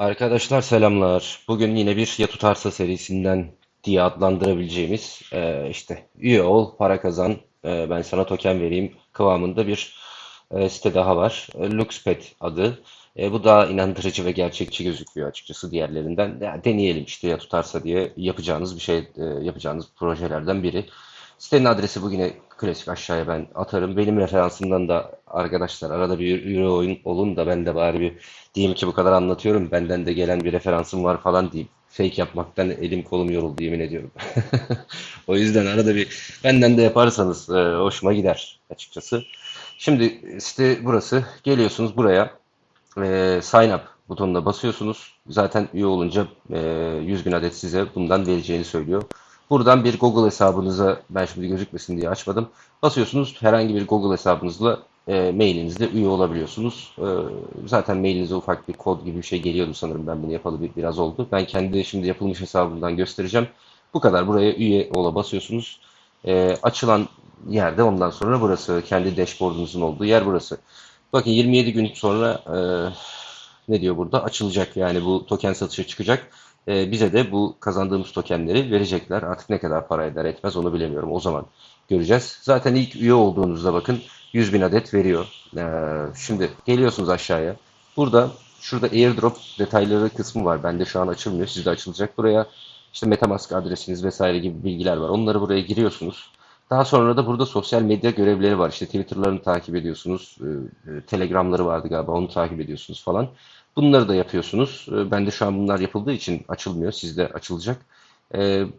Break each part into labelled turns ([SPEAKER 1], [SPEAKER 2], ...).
[SPEAKER 1] Arkadaşlar selamlar. Bugün yine bir Ya Tutarsa serisinden diye adlandırabileceğimiz e, işte üye ol, para kazan, e, ben sana token vereyim kıvamında bir e, site daha var. E, Luxpet adı. E, bu daha inandırıcı ve gerçekçi gözüküyor açıkçası diğerlerinden. Ya, deneyelim işte ya tutarsa diye yapacağınız bir şey, e, yapacağınız projelerden biri. Sitenin adresi bugüne klasik aşağıya ben atarım. Benim referansımdan da arkadaşlar arada bir üye oyun olun da ben de bari bir diyeyim ki bu kadar anlatıyorum. Benden de gelen bir referansım var falan diyeyim. Fake yapmaktan elim kolum yoruldu yemin ediyorum. O yüzden arada bir benden de yaparsanız e, hoşuma gider açıkçası. Şimdi site burası. Geliyorsunuz buraya. E, sign up butonuna basıyorsunuz. Zaten üye olunca e, 100 bin adet size bundan vereceğini söylüyor. Buradan bir Google hesabınıza ben şimdi gözükmesin diye açmadım. Basıyorsunuz herhangi bir Google hesabınızla e, mailinizle üye olabiliyorsunuz. E, zaten mailinize ufak bir kod gibi bir şey geliyordu sanırım ben bunu yapalı bir, biraz oldu. Ben kendi şimdi yapılmış hesabımdan göstereceğim. Bu kadar buraya üye ola basıyorsunuz. E, açılan yerde ondan sonra burası kendi dashboardunuzun olduğu yer burası. Bakın 27 gün sonra e, ne diyor burada? Açılacak yani bu token satışa çıkacak. E, bize de bu kazandığımız tokenleri verecekler. Artık ne kadar para eder etmez onu bilemiyorum. O zaman göreceğiz. Zaten ilk üye olduğunuzda bakın 100 bin adet veriyor. E, şimdi geliyorsunuz aşağıya. Burada şurada airdrop detayları kısmı var. Bende şu an açılmıyor. Sizde açılacak. Buraya işte MetaMask adresiniz vesaire gibi bilgiler var. Onları buraya giriyorsunuz. Daha sonra da burada sosyal medya görevleri var. İşte Twitter'larını takip ediyorsunuz. e, e, Telegram'ları vardı galiba. Onu takip ediyorsunuz falan. Bunları da yapıyorsunuz. E, Ben de şu an bunlar yapıldığı için açılmıyor. Sizde açılacak.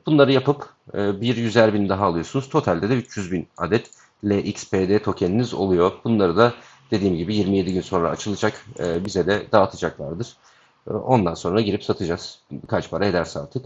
[SPEAKER 1] Bunları yapıp e, bir yüzer bin daha alıyorsunuz. Totalde de 300 bin adet LXPD tokeniniz oluyor. Bunları da dediğim gibi 27 gün sonra açılacak. E, Bize de dağıtacaklardır. E, Ondan sonra girip satacağız. Kaç para ederse artık.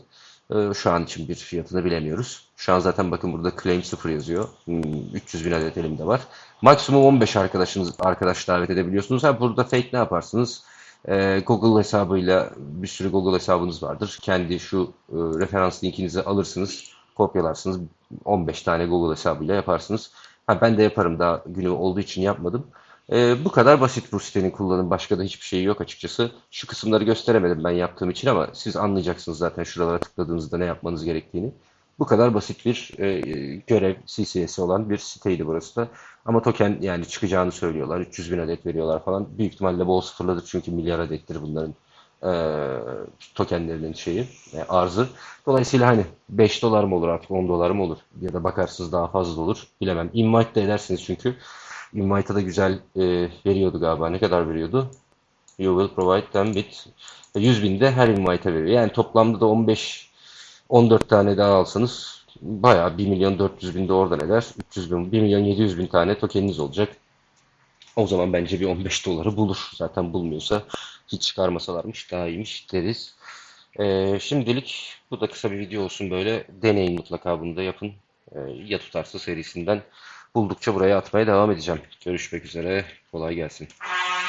[SPEAKER 1] E, Şu an için bir fiyatını bilemiyoruz. Şu an zaten bakın burada claim 0 yazıyor. Hmm, 300 bin adet elimde var. Maksimum 15 arkadaşınız arkadaş davet edebiliyorsunuz. Ha burada fake ne yaparsınız? E, Google hesabıyla bir sürü Google hesabınız vardır. Kendi şu e, referans linkinizi alırsınız, kopyalarsınız. 15 tane Google hesabıyla yaparsınız. Ha, ben de yaparım daha günü olduğu için yapmadım. E, bu kadar basit bu sitenin kullanım. Başka da hiçbir şey yok açıkçası. Şu kısımları gösteremedim ben yaptığım için ama siz anlayacaksınız zaten şuralara tıkladığınızda ne yapmanız gerektiğini. Bu kadar basit bir e, görev CCS'i olan bir siteydi burası da. Ama token yani çıkacağını söylüyorlar. 300 bin adet veriyorlar falan. Büyük ihtimalle bol sıfırladır çünkü milyar adettir bunların e, tokenlerinin şeyi, e, arzı. Dolayısıyla hani 5 dolar mı olur artık 10 dolar mı olur ya da bakarsınız daha fazla olur bilemem. Invite de edersiniz çünkü. Invite'a da güzel e, veriyordu galiba. Ne kadar veriyordu? You will provide them with 100 bin de her invite'a veriyor. Yani toplamda da 15 14 tane daha alsanız bayağı 1 milyon 400 bin de oradan eder. 300 bin, 1 milyon 700 bin tane tokeniniz olacak. O zaman bence bir 15 doları bulur. Zaten bulmuyorsa hiç çıkarmasalarmış daha iyiymiş deriz. Ee, şimdilik bu da kısa bir video olsun böyle. Deneyin mutlaka bunu da yapın. Ee, ya tutarsa serisinden buldukça buraya atmaya devam edeceğim. Görüşmek üzere. Kolay gelsin.